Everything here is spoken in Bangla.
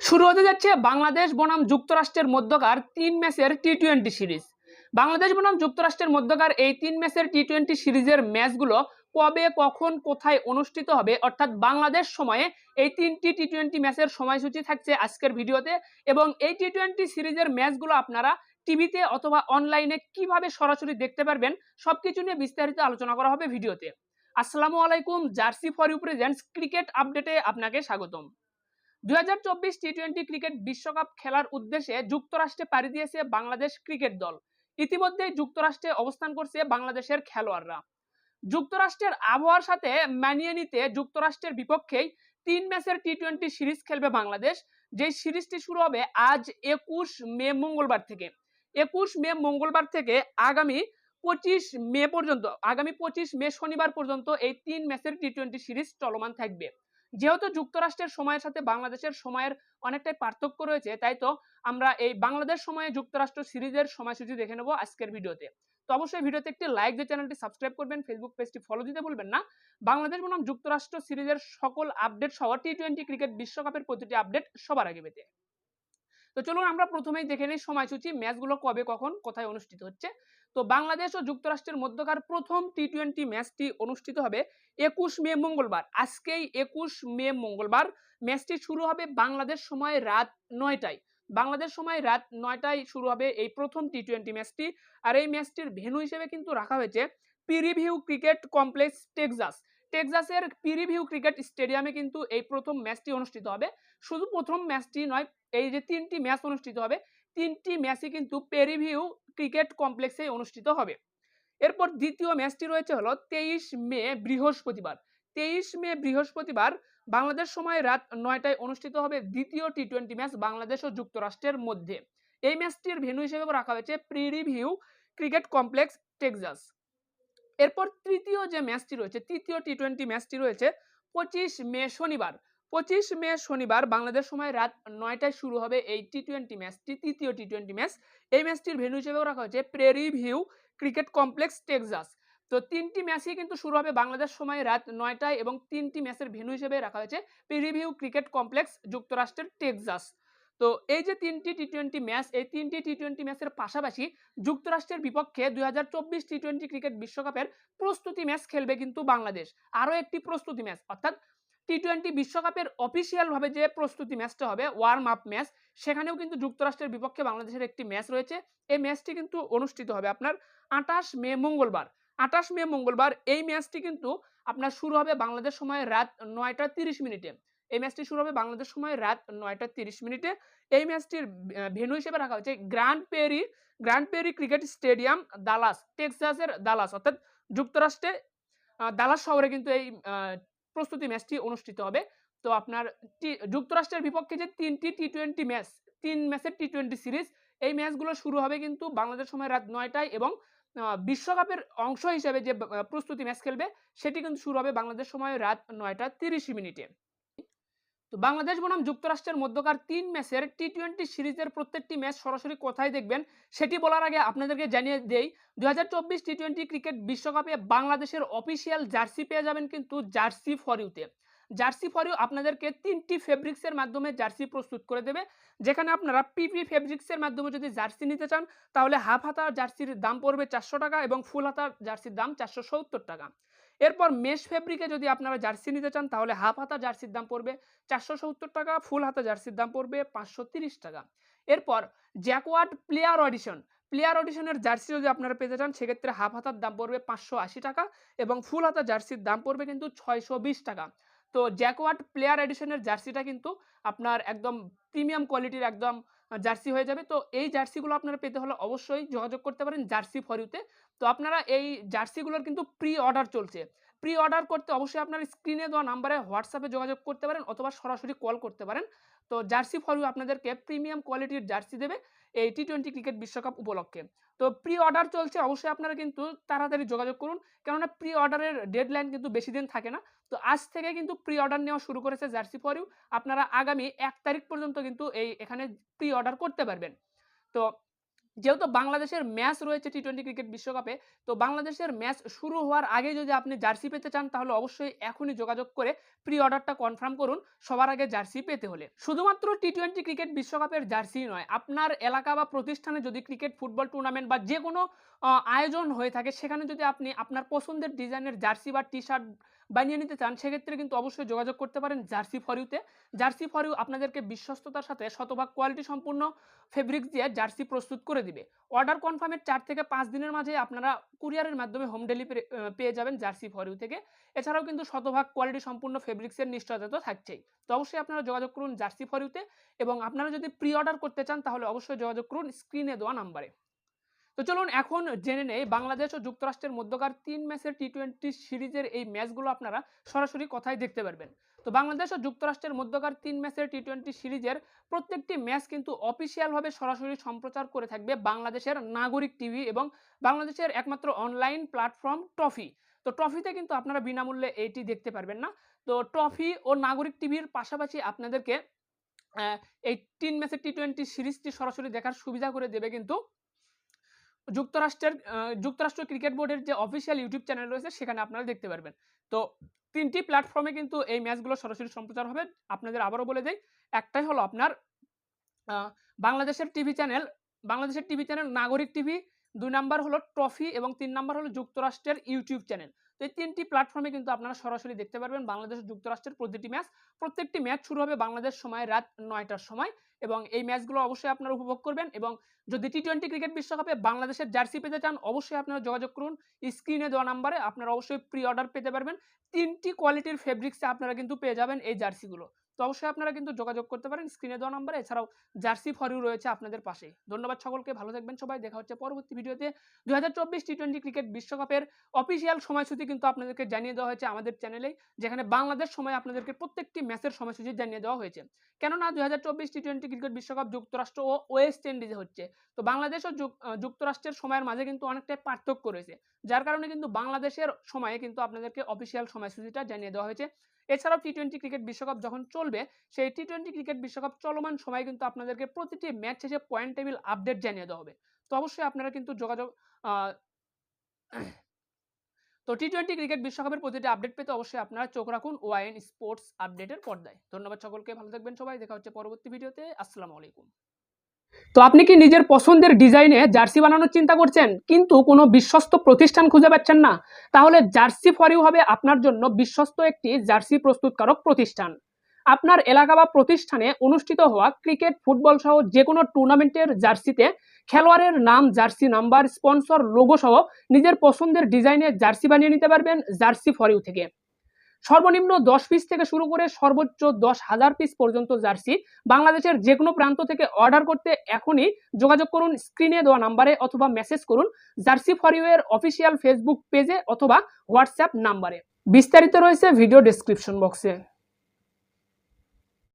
শুরু হতে যাচ্ছে বাংলাদেশ বনাম যুক্তরাষ্ট্রের মধ্যকার তিন ম্যাচের টি টোয়েন্টি সিরিজ। বাংলাদেশ বনাম যুক্তরাষ্ট্রের মধ্যকার এই তিন ম্যাচের টি টোয়েন্টি সিরিজের ম্যাচগুলো কবে, কখন, কোথায় অনুষ্ঠিত হবে, অর্থাৎ বাংলাদেশ সময়ে এই তিনটি টি টোয়েন্টি ম্যাচের সময়সূচি থাকছে আজকের ভিডিওতে এবং এই টি টোয়েন্টি সিরিজের ম্যাচগুলো আপনারা টিভিতে অথবা অনলাইনে কীভাবে সরাসরি দেখতে পারবেন সবকিছু নিয়ে বিস্তারিত আলোচনা করা হবে ভিডিওতে। আসসালামু আলাইকুম, jersey for you presents cricket আপডেটে আপনাকে স্বাগতম। দুই হাজার চব্বিশ টি টোয়েন্টি ক্রিকেট বিশ্বকাপ খেলার উদ্দেশ্যে যুক্তরাষ্ট্রে পাড়ি দিয়েছে বাংলাদেশ ক্রিকেট দল। ইতিমধ্যেই যুক্তরাষ্ট্রে অবস্থান করছে বাংলাদেশের খেলোয়াড়রা। যুক্তরাষ্ট্রের আবহাওয়ার সাথে মানিয়ে নিতে যুক্তরাষ্ট্রের বিপক্ষেই তিন ম্যাচের টি টোয়েন্টি সিরিজ খেলবে বাংলাদেশ। যেই সিরিজটি শুরু হবে আজ একুশ মে মঙ্গলবার থেকে। একুশ মে মঙ্গলবার থেকে আগামী পঁচিশ মে পর্যন্ত, আগামী পঁচিশ মে শনিবার পর্যন্ত এই তিন ম্যাচের টি টোয়েন্টি সিরিজ চলমান থাকবে। যেহেতু যুক্তরাষ্ট্রের সময়ের সাথে বাংলাদেশের সময়ের অনেকটাই পার্থক্য রয়েছে, তাই তো আমরা এই বাংলাদেশ সময়ে যুক্তরাষ্ট্র সিরিজের সময়সূচি দেখে নেব আজকের ভিডিওতে। তো অবশ্যই ভিডিওতে একটি লাইক দিয়ে চ্যানেলটি সাবস্ক্রাইব করবেন ফেসবুক পেজটি ফলো দিতে ভুলবেন না। বাংলাদেশ বনাম যুক্তরাষ্ট্র সিরিজের সকল আপডেট সহ টি টোয়েন্টি ক্রিকেট বিশ্বকাপের প্রতিটি আপডেট সবার আগে পেতে। তো চলুন আমরা প্রথমেই দেখে নিই সময়সূচি ম্যাচগুলো কবে, কখন, কোথায় অনুষ্ঠিত হচ্ছে। তো বাংলাদেশ ও যুক্তরাষ্ট্রের মধ্যকার প্রথম টি টোয়েন্টি ম্যাচটি অনুষ্ঠিত হবে একুশ মে মঙ্গলবার। আজকেই একুশ মে মঙ্গলবার ম্যাচটি শুরু হবে বাংলাদেশ সময় রাত নয়টায়। বাংলাদেশ সময় রাত নয়টায় শুরু হবে এই প্রথম টি টোয়েন্টি ম্যাচটি। আর এই ম্যাচটির ভেন্যু হিসেবে কিন্তু রাখা হয়েছে prairie view cricket complex Texas. টেক্সাসের পিরিভিউ cricket স্টেডিয়ামে কিন্তু এই প্রথম ম্যাচটি অনুষ্ঠিত হবে। শুধু প্রথম ম্যাচটি নয়, এই যে তিনটি ম্যাচ অনুষ্ঠিত হবে তিনটি ম্যাচই কিন্তু পেরিভিউ ক্রিকেট কমপ্লেক্সে অনুষ্ঠিত হবে। এরপর দ্বিতীয় ম্যাচটি রয়েছে হলো তেইশ মে বৃহস্পতিবার। তেইশ মে বৃহস্পতিবার বাংলাদেশ সময় রাত নয়টায় অনুষ্ঠিত হবে দ্বিতীয় টি টোয়েন্টি ম্যাচ বাংলাদেশ ও যুক্তরাষ্ট্রের মধ্যে। এই ম্যাচটির ভেন্যু হিসেবে রাখা হয়েছে প্রিরিভিউ ক্রিকেট কমপ্লেক্স, টেক্সাস। এরপর তৃতীয় যে ম্যাচটি রয়েছে, তৃতীয় টি টোয়েন্টি ম্যাচটি রয়েছে পঁচিশ মে শনিবার। পঁচিশ মে শনিবার বাংলাদেশ সময় রাত নয়টায় শুরু হবে এই টি টোয়েন্টি ম্যাচটি তৃতীয় টি টোয়েন্টি ম্যাচ এই ম্যাচটির ভেন্যু হিসেবেও রাখা হয়েছে প্রেরিভিউ ক্রিকেট কমপ্লেক্স টেক্সাস তো তিনটি ম্যাচই কিন্তু শুরু হবে বাংলাদেশ সময় রাত নয়টায় এবং তিনটি ম্যাচের ভেন্যু হিসেবে রাখা হয়েছে প্রিভিউ ক্রিকেট কমপ্লেক্স যুক্তরাষ্ট্রের টেক্সাস তো এই যে তিনটি টি টোয়েন্টি ম্যাচ এই তিনটি টি টোয়েন্টি ম্যাচের পাশাপাশি যুক্তরাষ্ট্রের বিপক্ষে দুই হাজার চব্বিশ টি টোয়েন্টি ক্রিকেট বিশ্বকাপের প্রস্তুতি ম্যাচ খেলবে কিন্তু বাংলাদেশ। আরও একটি প্রস্তুতি ম্যাচ অর্থাৎ টি টোয়েন্টি বিশ্বকাপের অফিসিয়ালভাবে যে প্রস্তুতি ম্যাচটা হবে ওয়ার্ম আপ ম্যাচ সেখানেও কিন্তু যুক্তরাষ্ট্রের বিপক্ষে বাংলাদেশের একটি ম্যাচ রয়েছে। এই ম্যাচটি কিন্তু অনুষ্ঠিত হবে আপনার আঠাশ মে মঙ্গলবার। আঠাশ মে মঙ্গলবার এই ম্যাচটি কিন্তু আপনার শুরু হবে বাংলাদেশ সময় রাত নয়টা তিরিশ মিনিটে। এই ম্যাচটি শুরু হবে বাংলাদেশ সময় রাত নয়টা তিরিশ মিনিটে। এই ম্যাচটির ভেন্যু হিসেবে রাখা হয়েছে Grand Prairie Grand Prairie cricket stadium Dallas টেক্সাসের Dallas অর্থাৎ যুক্তরাষ্ট্রে দালাস শহরে কিন্তু এই প্রস্তুতি ম্যাচটি অনুষ্ঠিত হবে। তো আপনার যুক্তরাষ্ট্রের বিপক্ষে যে তিনটি টি টোয়েন্টি ম্যাচ, তিন ম্যাচের টি টোয়েন্টি সিরিজ, এই ম্যাচগুলো শুরু হবে কিন্তু বাংলাদেশ সময় রাত নয়টায় এবং বিশ্বকাপের অংশ হিসেবে যে প্রস্তুতি ম্যাচ খেলবে, সেটি কিন্তু শুরু হবে বাংলাদেশ সময় রাত নয়টা তিরিশ মিনিটে। তো বাংলাদেশ বনাম যুক্তরাষ্ট্রের মধ্যকার তিন ম্যাচের টি টোয়েন্টি সিরিজের প্রত্যেকটি ম্যাচ সরাসরি কোথায় দেখবেন? সেটি বলার আগে আপনাদেরকে জানিয়ে দেই দু হাজার চব্বিশ টি টোয়েন্টি ক্রিকেট বিশ্বকাপে বাংলাদেশের অফিসিয়াল জার্সি পেয়ে যাবেন কিন্তু জার্সি ফর ইউতে। জার্সি ফর ইউ আপনাদেরকে তিনটি ফেব্রিক্সের মাধ্যমে জার্সি প্রস্তুত করে দেবে। যেখানে আপনারা পিপি ফেব্রিক্সের মাধ্যমে যদি জার্সি নিতে চান, তাহলে হাফ হাতা জার্সির দাম পড়বে চারশো টাকা এবং ফুল হাতা জার্সির দাম চারশো সত্তর টাকা। এরপর মেশ ফেব্রিকে যদি আপনারা জার্সি নিতে চান, তাহলে হাফ হাতা জার্সির দাম পড়বে চারশো সত্তর টাকা ফুল হাতা জার্সির দাম পড়বে পাঁচশো তিরিশ টাকা। এরপর জ্যাকওয়ার্ড প্লেয়ার অডিশন, প্লেয়ার অডিশনের জার্সি যদি আপনারা পেতে চান, সেক্ষেত্রে হাফ হাতার দাম পড়বে পাঁচশো আশি টাকা এবং ফুল হাতা জার্সির দাম পড়বে কিন্তু ছয়শো বিশ টাকা। তো জ্যাকওয়ার্ড প্লেয়ার এডিশনের জার্সিটা কিন্তু আপনার একদম প্রিমিয়াম কোয়ালিটির একদম জার্সি হয়ে যাবে। তো এই জার্সিগুলো আপনারা পেতে হলে অবশ্যই যোগাযোগ করতে পারেন জার্সি ফরিউতে তো আপনারা এই জার্সিগুলোর কিন্তু প্রি অর্ডার চলছে। প্রি অর্ডার করতে অবশ্যই আপনার স্ক্রিনে দেওয়া নাম্বারে হোয়াটসঅ্যাপে যোগাযোগ করতে পারেন অথবা সরাসরি কল করতে পারেন। তো জার্সি ফলু আপনাদেরকে প্রিমিয়াম কোয়ালিটির জার্সি দেবে এই টি টোয়েন্টি ক্রিকেট বিশ্বকাপ উপলক্ষে। তো প্রি অর্ডার চলছে, অবশ্যই আপনারা কিন্তু তাড়াতাড়ি যোগাযোগ করুন, কেননা প্রি অর্ডারের ডেডলাইন কিন্তু বেশি দিন থাকে না। তো আজ থেকে কিন্তু প্রি অর্ডার নেওয়া শুরু করেছে জার্সি ফরিউ আপনারা আগামী এক তারিখ পর্যন্ত কিন্তু এই এখানে প্রি অর্ডার করতে পারবেন। তো যেহেতু বাংলাদেশের ম্যাচ রয়েছে টি টোয়েন্টি ক্রিকেট বিশ্বকাপে, তো বাংলাদেশের ম্যাচ শুরু হওয়ার আগে যদি আপনি জার্সি পেতে চান, তাহলে অবশ্যই এখনই যোগাযোগ করে প্রি অর্ডারটা কনফার্ম করুন, সবার আগে জার্সি পেতে হলে। শুধুমাত্র টি টোয়েন্টি ক্রিকেট বিশ্বকাপের জার্সি নয়, আপনার এলাকা বা প্রতিষ্ঠানে যদি ক্রিকেট ফুটবল টুর্নামেন্ট বা যে কোনো আয়োজন হয়ে থাকে। সেখানে যদি আপনি আপনার পছন্দের ডিজাইনের জার্সি বা টি শার্ট বানিয়ে নিতে চান, সেক্ষেত্রে কিন্তু অবশ্যই যোগাযোগ করতে পারেন জার্সি ফর ইউতে জার্সি ফর ইউ আপনাদেরকে বিশ্বস্ততার সাথে শতভাগ কোয়ালিটি সম্পূর্ণ ফেব্রিক দিয়ে জার্সি প্রস্তুত করে দিবে। অর্ডার কনফার্মের চার থেকে পাঁচ দিনের মাঝে আপনারা কুরিয়ারের মাধ্যমে হোম ডেলিভারি পেয়ে যাবেন জার্সি ফর ইউ থেকে। এছাড়াও কিন্তু শতভাগ কোয়ালিটি সম্পূর্ণ ফেব্রিক্সের নিশ্চয়তা তো থাকছেই। তো অবশ্যই আপনারা যোগাযোগ করুন জার্সি ফর ইউতে এবং আপনারা যদি প্রি অর্ডার করতে চান, তাহলে অবশ্যই যোগাযোগ করুন স্ক্রিনে দেওয়া নাম্বারে তো চলুন এখন জেনে নেই বাংলাদেশ ও যুক্তরাষ্ট্রের মধ্যকার তিন ম্যাচের টি টোয়েন্টি সিরিজের এই ম্যাচগুলো আপনারা সরাসরি কথায় দেখতে পারবেন। তো বাংলাদেশ ও যুক্তরাষ্ট্রের মধ্যকার তিন ম্যাচের টি টোয়েন্টি সিরিজের প্রত্যেকটি ম্যাচ কিন্তু অফিসিয়ালভাবে সরাসরি সম্প্রচার করে থাকবে বাংলাদেশের নাগরিক টিভি এবং বাংলাদেশের একমাত্র অনলাইন প্ল্যাটফর্ম ট্রফি তো ট্রফিতে কিন্তু আপনারা বিনামূল্যে এইটি দেখতে পারবেন না। তো ট্রফি ও নাগরিক টিভির পাশাপাশি আপনাদেরকে এই তিন ম্যাচের টি টোয়েন্টি সিরিজটি সরাসরি দেখার সুবিধা করে দেবে কিন্তু যুক্তরাষ্ট্রের যুক্তরাষ্ট্র ক্রিকেট বোর্ডের যে অফিসিয়াল ইউটিউব চ্যানেল রয়েছে, সেখানে আপনারা দেখতে পারবেন। তো তিনটি প্ল্যাটফর্মে কিন্তু এই ম্যাচগুলো সরাসরি সম্প্রচার হবে। আপনাদের আবারও বলে দেই, একটাই হলো আপনার বাংলাদেশের টিভি চ্যানেল বাংলাদেশের টিভি চ্যানেল নাগরিক টিভি দুই নাম্বার হলো ট্রফি এবং তিন নাম্বার হলো যুক্তরাষ্ট্রের ইউটিউব চ্যানেল তো এই তিনটি প্ল্যাটফর্মে কিন্তু আপনারা সরাসরি দেখতে পারবেন বাংলাদেশ যুক্তরাষ্ট্রের প্রতিটি ম্যাচ প্রত্যেকটি ম্যাচ শুরু হবে বাংলাদেশ সময় রাত নয়টার সময় এবং এই ম্যাচগুলো অবশ্যই আপনারা উপভোগ করবেন এবং যদি টি টোয়েন্টি ক্রিকেট বিশ্বকাপে বাংলাদেশের জার্সি পেতে চান, অবশ্যই আপনারা যোগাযোগ করুন। স্ক্রিনে দেওয়া নাম্বারে আপনারা অবশ্যই প্রি অর্ডার পেতে পারবেন। তিনটি কোয়ালিটির ফেব্রিক্সে আপনারা কিন্তু পেয়ে যাবেন এই জার্সিগুলো তো অবশ্যই আপনারা কিন্তু যোগাযোগ করতে পারেন। স্ক্রিনে দেওয়া নাম্বারে এছাড়াও জার্সি ফর ইউ রয়েছে আপনাদের পাশে। ধন্যবাদ সকলকে। ভালো থাকবেন সবাই। দেখা হচ্ছে পরবর্তী ভিডিওতে। দু হাজার চব্বিশ টি টোয়েন্টি ক্রিকেট বিশ্বকাপের অফিসিয়াল সময়সূচি কিন্তু আপনাদেরকে জানিয়ে দেওয়া হয়েছে আমাদের চ্যানেলেই যেখানে বাংলাদেশ সময় আপনাদেরকে প্রত্যেকটি ম্যাচের সময়সূচি জানিয়ে দেওয়া হয়েছে। কেননা দু হাজার চব্বিশ টি টোয়েন্টি ক্রিকেট বিশ্বকাপ যুক্তরাষ্ট্র ও ওয়েস্ট ইন্ডিজে হচ্ছে। তো বাংলাদেশ ও যুক- যুক্তরাষ্ট্রের সময়ের মাঝে কিন্তু অনেকটাই পার্থক্য রয়েছে। যার কারণে কিন্তু বাংলাদেশের সময়ে কিন্তু আপনাদেরকে অফিসিয়াল সময়সূচিটা জানিয়ে দেওয়া হয়েছে। এছাড়াও টি টোয়েন্টি ক্রিকেট বিশ্বকাপ যখন চলবে, সেই টি টোয়েন্টি ক্রিকেট বিশ্বকাপ চলমান সময়ে কিন্তু আপনাদেরকে প্রতিটি ম্যাচ শেষে পয়েন্ট টেবিল আপডেট জানিয়ে দেওয়া হবে। তো অবশ্যই আপনারা কিন্তু যোগাযোগ তো টি টোয়েন্টি ক্রিকেট বিশ্বকাপের প্রতিটি আপডেট পেতে অবশ্যই আপনারা চোখ রাখুন ওয়াইএন স্পোর্টস আপডেটের পর্দায়। ধন্যবাদ সকলকে, ভালো থাকবেন সবাই, দেখা হচ্ছে পরবর্তী ভিডিওতে আসসালামু আলাইকুম। তো আপনি কি নিজের পছন্দের ডিজাইনে জার্সি বানানোর চিন্তা করছেন? কিন্তু কোনো বিশ্বস্ত প্রতিষ্ঠান খুঁজে পাচ্ছেন না। তাহলে জার্সি ফর ইউ হবে আপনার জন্য বিশ্বস্ত একটি জার্সি প্রস্তুতকারক প্রতিষ্ঠান। আপনার এলাকা বা প্রতিষ্ঠানে অনুষ্ঠিত হওয়া ক্রিকেট, ফুটবল সহ যে কোনো টুর্নামেন্টের জার্সিতে খেলোয়াড়ের নাম জার্সি নাম্বার স্পন্সর লোগো সহ নিজের পছন্দের ডিজাইনে জার্সি বানিয়ে নিতে পারবেন জার্সি ফর ইউ থেকে। সর্বনিম্ন দশ পিস থেকে শুরু করে সর্বোচ্চ দশ হাজার পিস পর্যন্ত জার্সি বাংলাদেশের যে কোনো প্রান্ত থেকে অর্ডার করতে এখনই যোগাযোগ করুন স্ক্রিনে দেওয়া নাম্বারে অথবা মেসেজ করুন, জার্সি ফর ইউ এর অফিসিয়াল ফেসবুক পেজে অথবা হোয়াটসঅ্যাপ নাম্বারে বিস্তারিত রয়েছে ভিডিও ডিসক্রিপশন বক্সে